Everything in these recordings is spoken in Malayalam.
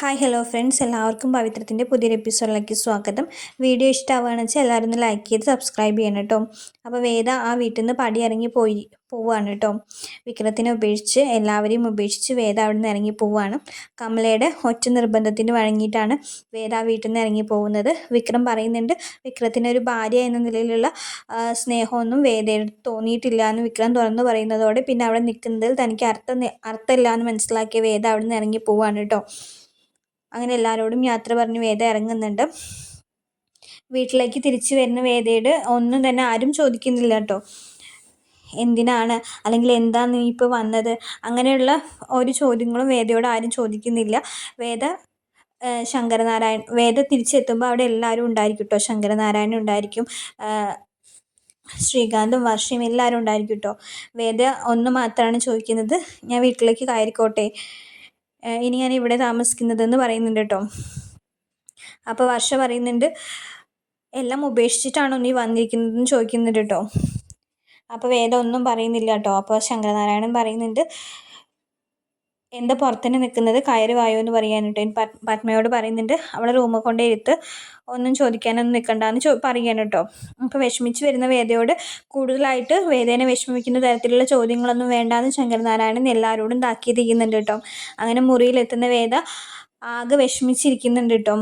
ഹായ് ഹലോ ഫ്രണ്ട്സ് എല്ലാവർക്കും പവിത്രത്തിന്റെ പുതിയൊരു എപ്പിസോഡിലേക്ക് സ്വാഗതം. വീഡിയോ ഇഷ്ടമാവുകയാണെന്ന് വെച്ചാൽ എല്ലാവരും ഒന്ന് ലൈക്ക് ചെയ്ത് സബ്സ്ക്രൈബ് ചെയ്യണം കേട്ടോ. അപ്പോൾ വേദ ആ വീട്ടിൽ നിന്ന് പടി ഇറങ്ങി പോയി പോവുകയാണ് കേട്ടോ. വിക്രത്തിനെ ഉപേക്ഷിച്ച് എല്ലാവരെയും ഉപേക്ഷിച്ച് വേദ അവിടെ നിന്ന് ഇറങ്ങി പോവുകയാണ്. കമലയുടെ ഒറ്റ നിർബന്ധത്തിന് വഴങ്ങിയിട്ടാണ് വേദ ആ വീട്ടിൽ നിന്ന് ഇറങ്ങി പോകുന്നത്. വിക്രം പറയുന്നുണ്ട് വിക്രത്തിന് ഒരു ഭാര്യ എന്ന നിലയിലുള്ള സ്നേഹമൊന്നും വേദയുടെ തോന്നിയിട്ടില്ല എന്ന് വിക്രം തുറന്നു പറയുന്നതോടെ പിന്നെ അവിടെ നിൽക്കുന്നതിൽ തനിക്ക് അർത്ഥം അർത്ഥമില്ല എന്ന് മനസ്സിലാക്കിയ വേദ അവിടെ നിന്ന് ഇറങ്ങി പോവുകയാണ് കേട്ടോ. അങ്ങനെ എല്ലാവരോടും യാത്ര പറഞ്ഞ് വേദ ഇറങ്ങുന്നുണ്ട്. വീട്ടിലേക്ക് തിരിച്ചു വരുന്ന വേദയോട് ഒന്നും തന്നെ ആരും ചോദിക്കുന്നില്ല കേട്ടോ. എന്തിനാണ്? അല്ലെങ്കിൽ എന്താണ് നീ ഇപ്പോൾ വന്നത്? അങ്ങനെയുള്ള ഒരു ചോദ്യങ്ങളും വേദയോട് ആരും ചോദിക്കുന്നില്ല. വേദ ശങ്കരനാരായൺ വേദ തിരിച്ചെത്തുമ്പോൾ അവിടെ എല്ലാവരും ഉണ്ടായിരിക്കും കേട്ടോ. ശങ്കരനാരായണൻ ഉണ്ടായിരിക്കും. ശ്രീകാന്തും വർഷയും എല്ലാവരും ഉണ്ടായിരിക്കും കേട്ടോ. വേദ ഒന്ന് മാത്രമാണ് ചോദിക്കുന്നത്. ഞാൻ വീട്ടിലേക്ക് കയറിക്കോട്ടെ? ഇനി ഞാൻ ഇവിടെ താമസിക്കുന്നതെന്ന് പറയുന്നുണ്ട് കേട്ടോ. അപ്പോൾ വർഷ പറയുന്നുണ്ട് എല്ലാം ഉപേക്ഷിച്ചിട്ടാണോ നീ വന്നിരിക്കുന്നതെന്ന് ചോദിക്കുന്നുണ്ട് കേട്ടോ. അപ്പോൾ വേദം ഒന്നും പറയുന്നില്ല കേട്ടോ. അപ്പോൾ ശങ്കരനാരായണൻ പറയുന്നുണ്ട് എന്താ പുറത്തുതന്നെ നിൽക്കുന്നത്? കയറി വായോ എന്ന് പറയാനിട്ട്. പത്മയോട് പറയുന്നുണ്ട് അവളെ റൂമിൽ കൊണ്ടേ ഇരുത്ത് ഒന്നും ചോദിക്കാനൊന്നും നിൽക്കണ്ടെന്ന് ചോ പറയുകയാണ് കേട്ടോ അപ്പോൾ വിഷമിച്ച് വരുന്ന വേദയോട് കൂടുതലായിട്ട് വേദേനെ വിഷമിക്കുന്ന തരത്തിലുള്ള ചോദ്യങ്ങളൊന്നും വേണ്ടാന്ന് ശങ്കരനാരായണൻ എല്ലാവരോടും താക്കീത് ചെയ്യുന്നുണ്ട് കേട്ടോ അങ്ങനെ മുറിയിലെത്തുന്ന വേദ ആകെ വിഷമിച്ചിരിക്കുന്നുണ്ട് കേട്ടോ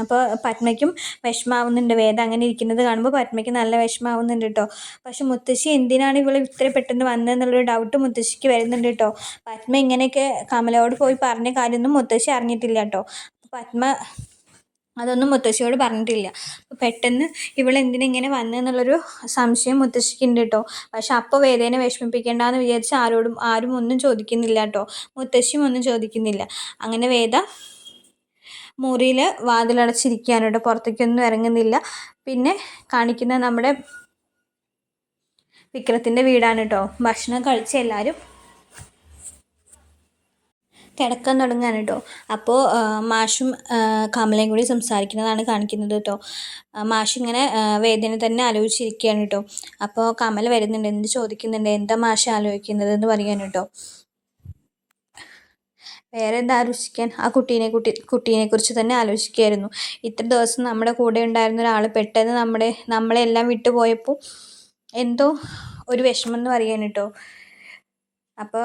അപ്പോൾ പത്മയ്ക്കും വിഷമാവുന്നുണ്ട്. വേദ അങ്ങനെ ഇരിക്കുന്നത് കാണുമ്പോൾ പത്മയ്ക്ക് നല്ല വിഷമാവുന്നുണ്ട് കേട്ടോ പക്ഷെ മുത്തശ്ശി എന്തിനാണ് ഇവൾ ഇത്ര പെട്ടെന്ന് വന്നതെന്നുള്ളൊരു ഡൗട്ട് മുത്തശ്ശിക്ക് വരുന്നുണ്ട് കേട്ടോ പത്മ ഇങ്ങനെയൊക്കെ കമലയോട് പോയി പറഞ്ഞ കാര്യമൊന്നും മുത്തശ്ശി അറിഞ്ഞിട്ടില്ല കേട്ടോ പത്മ അതൊന്നും മുത്തശ്ശിയോട് പറഞ്ഞിട്ടില്ല. പെട്ടെന്ന് ഇവൾ എന്തിനാ ഇങ്ങനെ വന്നതെന്നുള്ളൊരു സംശയം മുത്തശ്ശിക്ക് ഉണ്ട് കേട്ടോ പക്ഷെ അപ്പോൾ വേദേനെ വിഷമിപ്പിക്കേണ്ടെന്ന് വിചാരിച്ച് ആരോടും ആരും ഒന്നും ചോദിക്കുന്നില്ല കേട്ടോ മുത്തശ്ശിയും ഒന്നും ചോദിക്കുന്നില്ല. അങ്ങനെ വേദ മുറിയിൽ വാതിലടച്ചിരിക്കുകയാണ് കേട്ടോ പുറത്തേക്കൊന്നും ഇറങ്ങുന്നില്ല. പിന്നെ കാണിക്കുന്ന നമ്മുടെ വിക്രത്തിന്റെ വീടാണ് കേട്ടോ ഭക്ഷണം കഴിച്ച് എല്ലാവരും കിടക്കാൻ തുടങ്ങാണ് കേട്ടോ അപ്പോൾ മാഷും കമലയും കൂടി സംസാരിക്കുന്നതാണ് കാണിക്കുന്നത് കേട്ടോ മാഷ് ഇങ്ങനെ വേദന തന്നെ ആലോചിച്ചിരിക്കുകയാണ് കേട്ടോ അപ്പോൾ കമല വരുന്നുണ്ട് എന്ത് ചോദിക്കുന്നുണ്ട് എന്താ മാഷ് ആലോചിക്കുന്നത് എന്ന് പറയാൻ കേട്ടോ വേറെ എന്താ ആലോചിക്കാൻ? ആ കുട്ടീനെ കുട്ടി കുട്ടീനെ കുറിച്ച് തന്നെ ആലോചിക്കുകയായിരുന്നു ഇത്ര ദിവസം നമ്മുടെ കൂടെ ഉണ്ടായിരുന്ന ഒരാൾ പെട്ടെന്ന് നമ്മുടെ നമ്മളെല്ലാം വിട്ടു പോയപ്പോൾ എന്തോ ഒരു വിഷമം എന്ന് പറയാൻ കേട്ടോ. അപ്പോൾ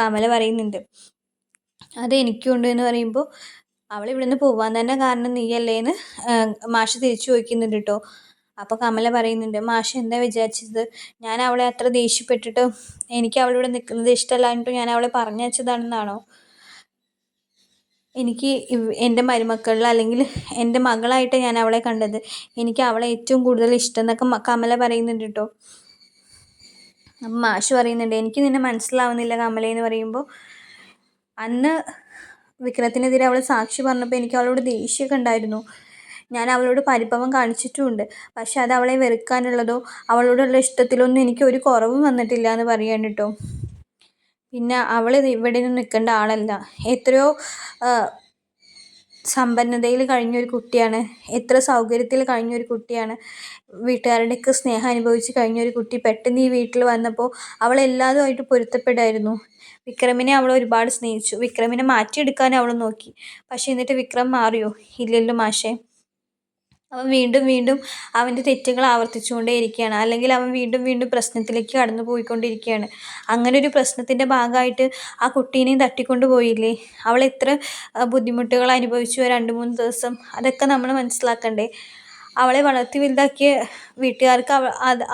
കമല പറയുന്നുണ്ട്. അത് എനിക്കും ഉണ്ട് എന്ന് പറയുമ്പോൾ അവൾ നിന്ന് പോവാൻ തന്നെ കാരണം നീയല്ലേ എന്ന് മാഷ് തിരിച്ചു ചോദിക്കുന്നുണ്ട് കേട്ടോ. അപ്പോൾ കമല പറയുന്നുണ്ട് മാഷ് എന്താ വിചാരിച്ചത്? ഞാൻ അവളെ അത്ര ദേഷ്യപ്പെട്ടിട്ട് എനിക്ക് അവളിവിടെ നിൽക്കുന്നത് ഇഷ്ടമല്ലാഞ്ഞിട്ട് ഞാൻ അവളെ പറഞ്ഞയച്ചതാണെന്നാണോ എനിക്ക് എന്റെ മരുമക്കളിൽ അല്ലെങ്കിൽ എന്റെ മകളായിട്ട് ഞാൻ അവളെ കണ്ടത് എനിക്ക് അവളെ ഏറ്റവും കൂടുതൽ ഇഷ്ടം എന്നൊക്കെ കമല പറയുന്നുണ്ട് കേട്ടോ. മാഷ് പറയുന്നുണ്ട് എനിക്ക് നിന്നെ മനസ്സിലാവുന്നില്ല കമല എന്ന് പറയുമ്പോൾ അന്ന് വിക്രത്തിനെതിരെ അവൾ സാക്ഷി പറഞ്ഞപ്പോൾ എനിക്ക് അവളോട് ദേഷ്യമൊക്കെ ഉണ്ടായിരുന്നു. ഞാൻ അവളോട് പരിഭവം കാണിച്ചിട്ടുമുണ്ട്. പക്ഷെ അത് അവളെ വെറുക്കാനുള്ളതോ അവളോടുള്ള ഇഷ്ടത്തിലൊന്നും എനിക്ക് ഒരു കുറവും വന്നിട്ടില്ല എന്ന് പറയാൻ കേട്ടോ. പിന്നെ അവൾ ഇവിടെ നിൽക്കേണ്ട ആളല്ല. എത്രയോ സമ്പന്നതയിൽ കഴിഞ്ഞൊരു കുട്ടിയാണ്. എത്ര സൗകര്യത്തിൽ കഴിഞ്ഞൊരു കുട്ടിയാണ്. വീട്ടുകാരുടെയൊക്കെ സ്നേഹം അനുഭവിച്ച് കഴിഞ്ഞൊരു കുട്ടി പെട്ടെന്ന് ഈ വീട്ടിൽ വന്നപ്പോൾ അവൾ എല്ലാതുമായിട്ട് പൊരുത്തപ്പെടായിരുന്നു. വിക്രമിനെ അവൾ ഒരുപാട് സ്നേഹിച്ചു. വിക്രമിനെ മാറ്റിയെടുക്കാൻ അവൾ നോക്കി. പക്ഷേ എന്നിട്ട് വിക്രം മാറിയോ? ഇല്ലല്ലോ മാഷേ. അവൻ വീണ്ടും വീണ്ടും അവന്റെ തെറ്റുകൾ ആവർത്തിച്ചുകൊണ്ടേയിരിക്കുകയാണ് അല്ലെങ്കിൽ അവൻ വീണ്ടും വീണ്ടും പ്രശ്നത്തിലേക്ക് കടന്നു പോയിക്കൊണ്ടിരിക്കുകയാണ്. അങ്ങനെ ഒരു പ്രശ്നത്തിന്റെ ഭാഗമായിട്ട് ആ കുട്ടീനെയും തട്ടിക്കൊണ്ട് പോയില്ലേ? അവൾ എത്ര ബുദ്ധിമുട്ടുകൾ അനുഭവിച്ചു രണ്ട് മൂന്ന് ദിവസം? അതൊക്കെ നമ്മൾ മനസ്സിലാക്കണ്ടേ? അവളെ വളർത്തി വലുതാക്കിയ വീട്ടുകാർക്ക് അവ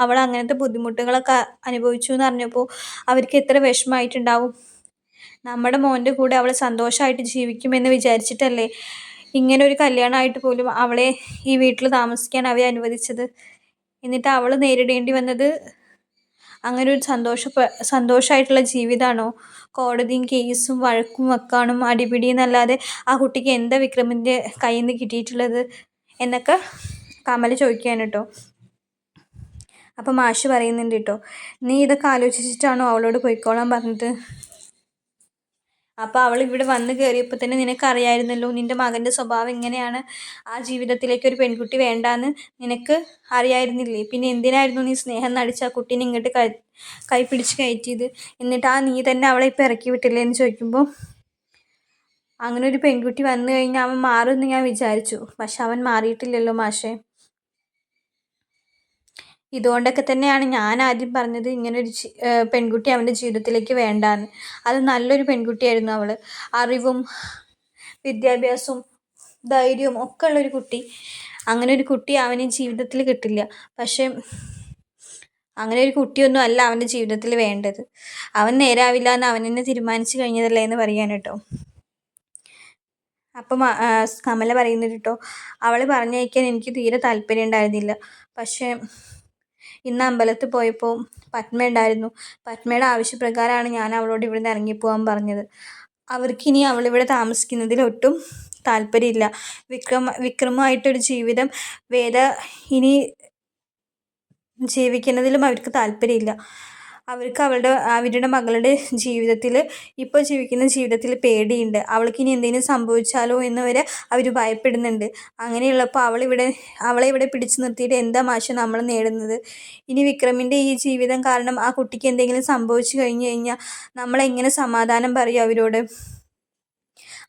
അവൾ അങ്ങനത്തെ ബുദ്ധിമുട്ടുകളൊക്കെ അനുഭവിച്ചു എന്ന് അറിഞ്ഞപ്പോൾ അവർക്ക് എത്ര വിഷമമായിട്ടുണ്ടാവും. നമ്മുടെ മോന്റെ കൂടെ അവൾ സന്തോഷമായിട്ട് ജീവിക്കുമെന്ന് വിചാരിച്ചിട്ടല്ലേ? ഇങ്ങനെ ഒരു കല്യാണമായിട്ട് പോലും അവളെ ഈ വീട്ടിൽ താമസിക്കാൻ അവയെ അനുവദിച്ചത്. എന്നിട്ട് അവൾ നേരിടേണ്ടി വന്നത് അങ്ങനെ ഒരു സന്തോഷ സന്തോഷമായിട്ടുള്ള ജീവിതമാണോ കോടതിയും കേസും വഴക്കും വക്കാണും അടിപിടി എന്നല്ലാതെ ആ കുട്ടിക്ക് എന്താ വിക്രമിന്റെ കയ്യിൽ നിന്ന് കിട്ടിയിട്ടുള്ളത് എന്നൊക്കെ കമൽ ചോദിക്കുകയാണ് കേട്ടോ. അപ്പം മാഷ് പറയുന്നുണ്ട് കേട്ടോ നീ ഇതൊക്കെ ആലോചിച്ചിട്ടാണോ അവളോട് പോയിക്കോളാൻ പറഞ്ഞത്? അപ്പോൾ അവൾ ഇവിടെ വന്ന് കയറിയപ്പോൾ തന്നെ നിനക്കറിയായിരുന്നല്ലോ നിന്റെ മകന്റെ സ്വഭാവം എങ്ങനെയാണ്? ആ ജീവിതത്തിലേക്ക് ഒരു പെൺകുട്ടി വേണ്ടാന്ന് നിനക്ക് അറിയായിരുന്നില്ലേ? പിന്നെ എന്തിനായിരുന്നു നീ സ്നേഹം നടിച്ച് ആ കുട്ടീനെ ഇങ്ങോട്ട് കൈ കൈ പിടിച്ച് കയറ്റിയത്? എന്നിട്ട് ആ നീ തന്നെ അവളെ ഇപ്പം ഇറക്കി വിട്ടില്ലേ എന്ന് ചോദിക്കുമ്പോൾ അങ്ങനെ ഒരു പെൺകുട്ടി വന്നു കഴിഞ്ഞാൽ അവൻ മാറുമെന്ന് ഞാൻ വിചാരിച്ചു. പക്ഷെ അവൻ മാറിയിട്ടില്ലല്ലോ മാഷേ. ഇതുകൊണ്ടൊക്കെ തന്നെയാണ് ഞാൻ ആദ്യം പറഞ്ഞത് ഇങ്ങനൊരു പെൺകുട്ടി അവന്റെ ജീവിതത്തിലേക്ക് വേണ്ടാന്ന്. അത് നല്ലൊരു പെൺകുട്ടിയായിരുന്നു അവൾ അറിവും വിദ്യാഭ്യാസവും ധൈര്യവും ഒക്കെ ഉള്ളൊരു കുട്ടി. അങ്ങനെ ഒരു കുട്ടി അവന് ജീവിതത്തിൽ കിട്ടില്ല. പക്ഷേ അങ്ങനെ ഒരു കുട്ടിയൊന്നും അല്ല അവന്റെ ജീവിതത്തിൽ വേണ്ടത്. അവൻ നേരാവില്ല എന്ന് അവൻ തന്നെ തീരുമാനിച്ചു കഴിഞ്ഞതല്ലേ എന്ന് പറയാൻ കേട്ടോ. അപ്പം കമല പറയുന്നത് കേട്ടോ. അവൾ പറഞ്ഞയക്കാൻ എനിക്ക് തീരെ താല്പര്യം ഉണ്ടായിരുന്നില്ല. പക്ഷേ ഇന്ന് അമ്പലത്തിൽ പോയപ്പോൾ പത്മ ഉണ്ടായിരുന്നു. പത്മയുടെ ആവശ്യപ്രകാരമാണ് ഞാൻ അവളോട് ഇവിടുന്ന് ഇറങ്ങിപ്പോകാൻ പറഞ്ഞത്. അവർക്കിനി അവളിവിടെ താമസിക്കുന്നതിൽ ഒട്ടും താല്പര്യമില്ല. വിക്രമ വിക്രമമായിട്ടൊരു ജീവിതം വേദ ഇനി ജീവിക്കുന്നതിലും അവർക്ക് താല്പര്യമില്ല. അവർക്ക് അവളുടെ അവരുടെ മകളുടെ ജീവിതത്തിൽ ഇപ്പോൾ ജീവിക്കുന്ന ജീവിതത്തിൽ പേടിയുണ്ട്. അവൾക്ക് ഇനി എന്തെങ്കിലും സംഭവിച്ചാലോ എന്ന് വരെ അവർ ഭയപ്പെടുന്നുണ്ട്. അങ്ങനെയുള്ളപ്പോൾ അവളിവിടെ അവളെ ഇവിടെ പിടിച്ചു നിർത്തിയിട്ട് എന്താ മാഷം നമ്മൾ നേടുന്നത്? ഇനി വിക്രമിന്റെ ഈ ജീവിതം കാരണം ആ കുട്ടിക്ക് എന്തെങ്കിലും സംഭവിച്ചു കഴിഞ്ഞു കഴിഞ്ഞാൽ നമ്മളെങ്ങനെ സമാധാനം പറയും അവരോട്?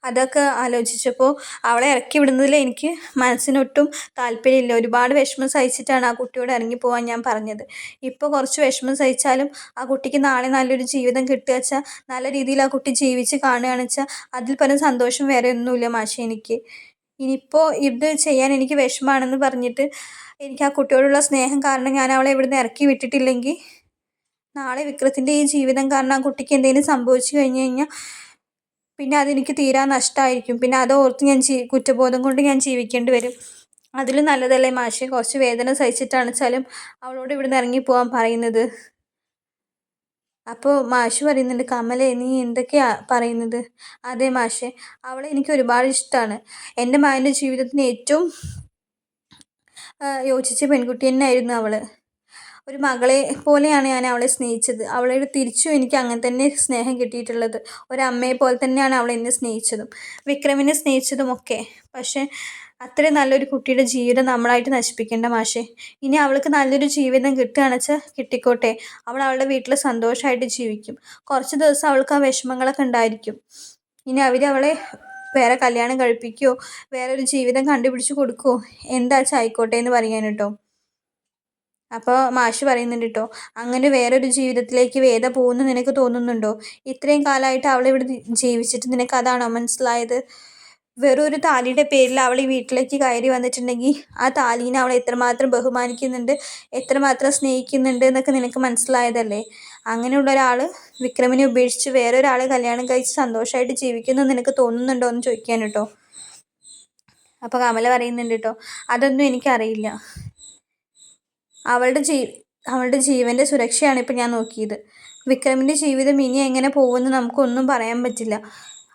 അതൊക്കെ ആലോചിച്ചപ്പോൾ അവളെ ഇറക്കി വിടുന്നതിൽ എനിക്ക് മനസ്സിനൊട്ടും താല്പര്യമില്ല. ഒരുപാട് വിഷമം സഹിച്ചിട്ടാണ് ആ കുട്ടിയോട് ഇറങ്ങി ഇറങ്ങിപ്പോവാൻ ഞാൻ പറഞ്ഞത്. ഇപ്പോൾ കുറച്ച് വിഷമം സഹിച്ചാലും ആ കുട്ടിക്ക് നാളെ നല്ലൊരു ജീവിതം കിട്ടുക വെച്ചാൽ നല്ല രീതിയിൽ ആ കുട്ടി ജീവിച്ച് കാണുകയാണെന്ന് വെച്ചാൽ അതിൽ പരം സന്തോഷം വേറെ ഒന്നുമില്ല മാഷെ എനിക്ക്. ഇനിയിപ്പോൾ ഇത് ചെയ്യാൻ എനിക്ക് വിഷമമാണെന്ന് പറഞ്ഞിട്ട് എനിക്ക് ആ കുട്ടിയോടുള്ള സ്നേഹം കാരണം ഞാൻ അവളെ ഇവിടുന്ന് ഇറക്കി വിട്ടിട്ടില്ലെങ്കിൽ നാളെ വിക്രത്തിന്റെ ഈ ജീവിതം കാരണം ആ കുട്ടിക്ക് എന്തെങ്കിലും സംഭവിച്ചു കഴിഞ്ഞു കഴിഞ്ഞാൽ പിന്നെ അതെനിക്ക് തീരാ നഷ്ടമായിരിക്കും പിന്നെ അത് ഓർത്ത് ഞാൻ ജീ കുറ്റബോധം കൊണ്ട് ഞാൻ ജീവിക്കേണ്ടി വരും. അതിലും നല്ലതല്ലേ മാഷെ? കുറച്ച് വേദന സഹിച്ചിട്ടാണ് വെച്ചാലും അവളോട് ഇവിടുന്ന് ഇറങ്ങിപ്പോവാൻ പറയുന്നത്. അപ്പോൾ മാഷ് പറയുന്നുണ്ട് കമലെ നീ എന്തൊക്കെയാ പറയുന്നത്? അതെ മാഷെ അവളെ എനിക്ക് ഒരുപാട് ഇഷ്ടമാണ് എന്റെ മകന്റെ ജീവിതത്തിന് ഏറ്റവും യോജിച്ച പെൺകുട്ടി തന്നെയായിരുന്നു അവൾ ഒരു മകളെ പോലെയാണ് ഞാൻ അവളെ സ്നേഹിച്ചത്. അവളോട് തിരിച്ചും എനിക്ക് അങ്ങനെ തന്നെ സ്നേഹം കിട്ടിയിട്ടുള്ളത്. ഒരമ്മയെ പോലെ തന്നെയാണ് അവൾ എന്നെ സ്നേഹിച്ചതും. വിക്രമിനെ സ്നേഹിച്ചതും ഒക്കെ. പക്ഷേ അത്രയും നല്ലൊരു കുട്ടിയുടെ ജീവിതം നമ്മളായിട്ട് നശിപ്പിക്കേണ്ട മാഷേ. ഇനി അവൾക്ക് നല്ലൊരു ജീവിതം കിട്ടുകയാണെന്ന് വെച്ചാൽ കിട്ടിക്കോട്ടെ. അവൾ അവളുടെ വീട്ടിൽ സന്തോഷമായിട്ട് ജീവിക്കും. കുറച്ച് ദിവസം അവൾക്ക് ആ വിഷമങ്ങളൊക്കെ ഉണ്ടായിരിക്കും. ഇനി അവർ അവളെ വേറെ കല്യാണം കഴിപ്പിക്കുകയോ വേറൊരു ജീവിതം കണ്ടുപിടിച്ച് കൊടുക്കുകയോ എന്താ ആയിക്കോട്ടെ എന്ന് പറയാൻ കേട്ടോ. അപ്പോൾ മാഷ് പറയുന്നുണ്ട് കേട്ടോ അങ്ങനെ വേറൊരു ജീവിതത്തിലേക്ക് വേദ പോകുന്നു നിനക്ക് തോന്നുന്നുണ്ടോ? ഇത്രയും കാലമായിട്ട് ഇവിടെ ജീവിച്ചിട്ട് നിനക്ക് അതാണോ മനസ്സിലായത്? വെറും ഒരു താലിയുടെ പേരിൽ അവൾ ഈ വീട്ടിലേക്ക് കയറി വന്നിട്ടുണ്ടെങ്കിൽ ആ താലീനെ അവൾ എത്രമാത്രം ബഹുമാനിക്കുന്നുണ്ട് എത്രമാത്രം സ്നേഹിക്കുന്നുണ്ട് എന്നൊക്കെ നിനക്ക് മനസ്സിലായതല്ലേ? അങ്ങനെയുള്ള ഒരാൾ വിക്രമിനെ ഉപേക്ഷിച്ച് വേറൊരാൾ കല്യാണം കഴിച്ച് സന്തോഷമായിട്ട് ജീവിക്കുന്നു നിനക്ക് തോന്നുന്നുണ്ടോ എന്ന് ചോദിക്കാൻ കേട്ടോ അപ്പോൾ കമല പറയുന്നുണ്ട് കേട്ടോ അതൊന്നും എനിക്കറിയില്ല. അവളുടെ ജീ അവളുടെ ജീവന്റെ സുരക്ഷയാണ് ഇപ്പം ഞാൻ നോക്കിയത്. വിക്രമിന്റെ ജീവിതം ഇനി എങ്ങനെ പോകുമെന്ന് നമുക്കൊന്നും പറയാൻ പറ്റില്ല.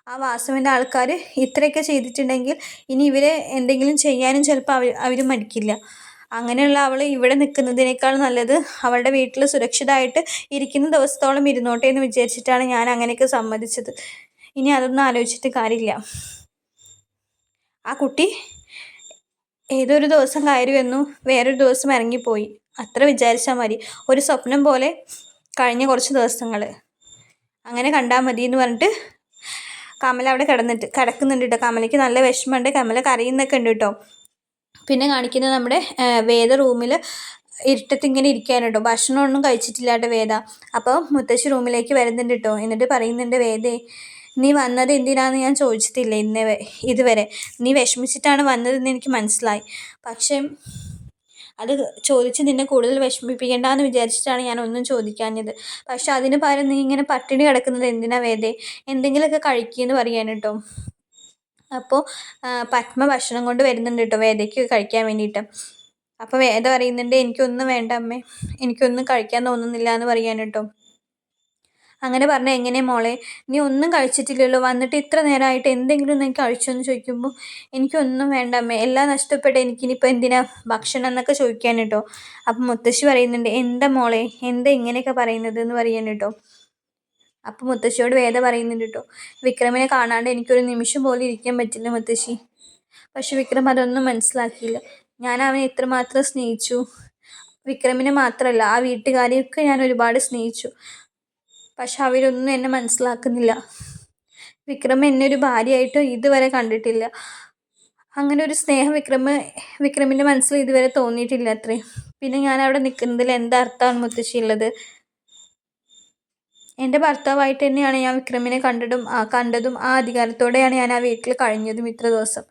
ആ വാസുവിന്റെ ആൾക്കാർ ഇത്രയൊക്കെ ചെയ്തിട്ടുണ്ടെങ്കിൽ ഇനി ഇവരെ എന്തെങ്കിലും ചെയ്യാനും ചിലപ്പോൾ അവർ അവർ മടിക്കില്ല. അങ്ങനെയുള്ള അവൾ ഇവിടെ നിൽക്കുന്നതിനേക്കാൾ നല്ലത് അവളുടെ വീട്ടിൽ സുരക്ഷിതമായിട്ട് ഇരിക്കുന്ന ദിവസത്തോളം ഇരുന്നോട്ടെ എന്ന് വിചാരിച്ചിട്ടാണ് ഞാൻ അങ്ങനെയൊക്കെ സമ്മതിച്ചത്. ഇനി അതൊന്നും ആലോചിച്ചിട്ട് കാര്യമില്ല. ആ കുട്ടി ഏതൊരു ദിവസം കയറി വന്നു വേറൊരു ദിവസം ഇറങ്ങിപ്പോയി. അത്ര വിചാരിച്ചാൽ മതി. ഒരു സ്വപ്നം പോലെ കഴിഞ്ഞ കുറച്ച് ദിവസങ്ങൾ അങ്ങനെ കണ്ടാൽ മതി എന്ന് പറഞ്ഞിട്ട് കമല അവിടെ കിടന്നിട്ട് കിടക്കുന്നുണ്ട് കേട്ടോ കമലയ്ക്ക് നല്ല വിഷമമുണ്ട്. കമല കരയുന്നൊക്കെ ഉണ്ട് കേട്ടോ പിന്നെ കാണിക്കുന്നത് നമ്മുടെ വേദ റൂമിൽ ഇരുട്ടത്ത് ഇങ്ങനെ ഇരിക്കാണ് കേട്ടോ ഭക്ഷണമൊന്നും കഴിച്ചിട്ടില്ല കേട്ടോ വേദ. അപ്പോൾ മുത്തശ്ശി റൂമിലേക്ക് വരുന്നുണ്ട് കേട്ടോ എന്നിട്ട് പറയുന്നുണ്ട് വേദേ നീ വന്നത് എന്തിനാന്ന് ഞാൻ ചോദിച്ചിട്ടില്ല ഇന്ന് ഇതുവരെ. നീ വിഷമിച്ചിട്ടാണ് വന്നതെന്ന് എനിക്ക് മനസ്സിലായി. പക്ഷേ അത് ചോദിച്ച് നിന്നെ കൂടുതൽ വിഷമിപ്പിക്കേണ്ടെന്ന് വിചാരിച്ചിട്ടാണ് ഞാൻ ഒന്നും ചോദിക്കാഞ്ഞത്. പക്ഷെ അതിന് പകരം നീ ഇങ്ങനെ പട്ടിണി കിടക്കുന്നത് എന്തിനാ വേദേ? എന്തെങ്കിലുമൊക്കെ കഴിക്കുമെന്ന് പറയാൻ കേട്ടോ. അപ്പോൾ പത്മ ഭക്ഷണം കൊണ്ട് വരുന്നുണ്ട് കേട്ടോ വേദയ്ക്ക് കഴിക്കാൻ വേണ്ടിയിട്ട്. അപ്പോൾ വേദ പറയുന്നുണ്ട് എനിക്കൊന്നും വേണ്ട അമ്മേ. എനിക്കൊന്നും കഴിക്കാൻ തോന്നുന്നില്ല എന്ന് പറയാൻ കേട്ടോ. അങ്ങനെ പറഞ്ഞാൽ എങ്ങനെ മോളെ? നീ ഒന്നും കഴിച്ചിട്ടില്ലല്ലോ. വന്നിട്ട് ഇത്ര നേരമായിട്ട് എന്തെങ്കിലും നിനക്ക് കഴിച്ചോ എന്ന് ചോദിക്കുമ്പോൾ എനിക്കൊന്നും വേണ്ട അമ്മേ. എല്ലാം നഷ്ടപ്പെട്ട. എനിക്കിനിപ്പോൾ എന്തിനാ ഭക്ഷണം എന്നൊക്കെ ചോദിക്കാൻ കേട്ടോ അപ്പം മുത്തശ്ശി പറയുന്നുണ്ട് എന്താ മോളെ? എന്താ ഇങ്ങനെയൊക്കെ പറയുന്നത്? എന്ന് പറയാൻ കേട്ടോ അപ്പം മുത്തശ്ശിയോട് വേദ പറയുന്നുണ്ട് കേട്ടോ വിക്രമിനെ കാണാണ്ട് എനിക്കൊരു നിമിഷം പോലും ഇരിക്കാൻ പറ്റില്ല മുത്തശ്ശി. പക്ഷെ വിക്രം അതൊന്നും മനസ്സിലാക്കിയില്ല. ഞാൻ അവനെ ഇത്രമാത്രം സ്നേഹിച്ചു. വിക്രമിനെ മാത്രമല്ല ആ വീട്ടുകാരെയൊക്കെ ഞാൻ ഒരുപാട് സ്നേഹിച്ചു. പക്ഷെ അവരൊന്നും എന്നെ മനസ്സിലാക്കുന്നില്ല. വിക്രം എന്നെ ഒരു ഭാര്യയായിട്ട് ഇതുവരെ കണ്ടിട്ടില്ല. അങ്ങനെ ഒരു സ്നേഹം വിക്രമ വിക്രമിന്റെ മനസ്സിൽ ഇതുവരെ തോന്നിയിട്ടില്ല അത്രേ പിന്നെ ഞാൻ അവിടെ നിൽക്കുന്നതിൽ എന്താ അർത്ഥമാണ് മുത്തശ്ശി ഉള്ളത്? എന്റെ ഭർത്താവായിട്ട് തന്നെയാണ് ഞാൻ വിക്രമിനെ കണ്ടതും ആ കണ്ടതും. ആ അധികാരത്തോടെയാണ് ഞാൻ ആ വീട്ടിൽ കഴിഞ്ഞതും ഇത്ര ദിവസം.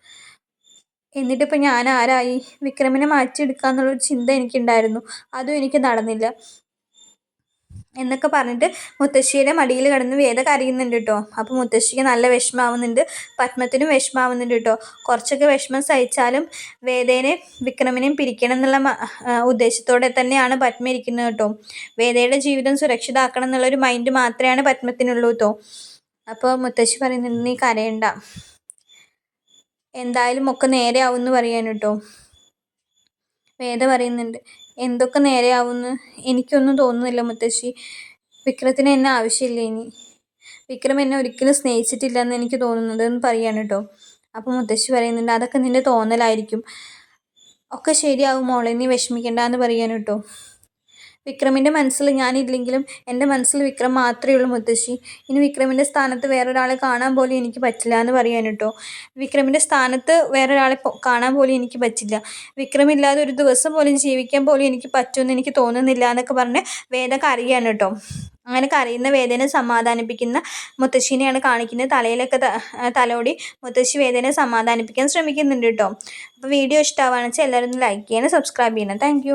എന്നിട്ടിപ്പോൾ ഞാൻ ആരായി? വിക്രമിനെ മാറ്റിയെടുക്കുക എന്നുള്ളൊരു ചിന്ത എനിക്കുണ്ടായിരുന്നു. അതും എനിക്ക് നടന്നില്ല. എന്നൊക്കെ പറഞ്ഞിട്ട് മുത്തശ്ശിയുടെ മടിയിൽ കിടന്ന് വേദ കരയുന്നുണ്ട് കേട്ടോ. അപ്പോൾ മുത്തശ്ശിക്ക് നല്ല വിഷമാവുന്നുണ്ട്. പത്മത്തിനും വിഷമാവുന്നുണ്ട് കേട്ടോ. കുറച്ചൊക്കെ വിഷമം സഹിച്ചാലും വേദേനെ വിക്രമിനെയും പിരിക്കണം എന്നുള്ള ഉദ്ദേശത്തോടെ തന്നെയാണ് പത്മ ഇരിക്കുന്നത് കേട്ടോ. വേദയുടെ ജീവിതം സുരക്ഷിതാക്കണം എന്നുള്ളൊരു മൈൻഡ് മാത്രമാണ് പത്മത്തിനുള്ളൂ കേട്ടോ. അപ്പോൾ മുത്തശ്ശി പറയുന്നുണ്ട് നീ കരയണ്ട. എന്തായാലും ഒക്കെ നേരെയാവും എന്ന് പറയാൻ കേട്ടോ. വേദ പറയുന്നുണ്ട് എന്തൊക്കെ നേരെയാവുമെന്ന് എനിക്കൊന്നും തോന്നുന്നില്ല മുത്തശ്ശി. വിക്രത്തിന് എന്നെ ആവശ്യമില്ല ഇനി. വിക്രം എന്നെ ഒരിക്കലും സ്നേഹിച്ചിട്ടില്ല എന്ന് എനിക്ക് തോന്നുന്നത് എന്ന് പറയാണ് കേട്ടോ അപ്പോൾ മുത്തശ്ശി പറയുന്നുണ്ട് അതൊക്കെ നിന്റെ തോന്നലായിരിക്കും. ഒക്കെ ശരിയാവും മോളെ നീ വിഷമിക്കണ്ട എന്ന് പറയാൻ കേട്ടോ വിക്രമിന്റെ മനസ്സിൽ ഞാനില്ലെങ്കിലും എന്റെ മനസ്സിൽ വിക്രം മാത്രമേ ഉള്ളൂ മുത്തശ്ശി. ഇനി വിക്രമിന്റെ സ്ഥാനത്ത് വേറൊരാളെ കാണാൻ പോലും എനിക്ക് പറ്റില്ല എന്ന് പറയാൻ കേട്ടോ. വിക്രമിന്റെ സ്ഥാനത്ത് വേറൊരാളെ കാണാൻ പോലും എനിക്ക് പറ്റില്ല. വിക്രമില്ലാതെ ഒരു ദിവസം പോലും ജീവിക്കാൻ പോലും എനിക്ക് പറ്റുമെന്ന് എനിക്ക് തോന്നുന്നില്ല എന്നൊക്കെ പറഞ്ഞ് വേദ കരയാണ് കേട്ടോ. അങ്ങനെ കരയുന്ന വേദന സമാധാനിപ്പിക്കുന്ന മുത്തശ്ശീനെയാണ് കാണിക്കുന്നത്. തലയിലൊക്കെ തലോടി മുത്തശ്ശി വേദന സമാധാനിപ്പിക്കാൻ ശ്രമിക്കുന്നുണ്ട് കേട്ടോ. അപ്പോൾ വീഡിയോ ഇഷ്ടമാണെന്ന് വെച്ചാൽ എല്ലാവരും ലൈക്ക് ചെയ്യണം സബ്സ്ക്രൈബ് ചെയ്യണം. താങ്ക്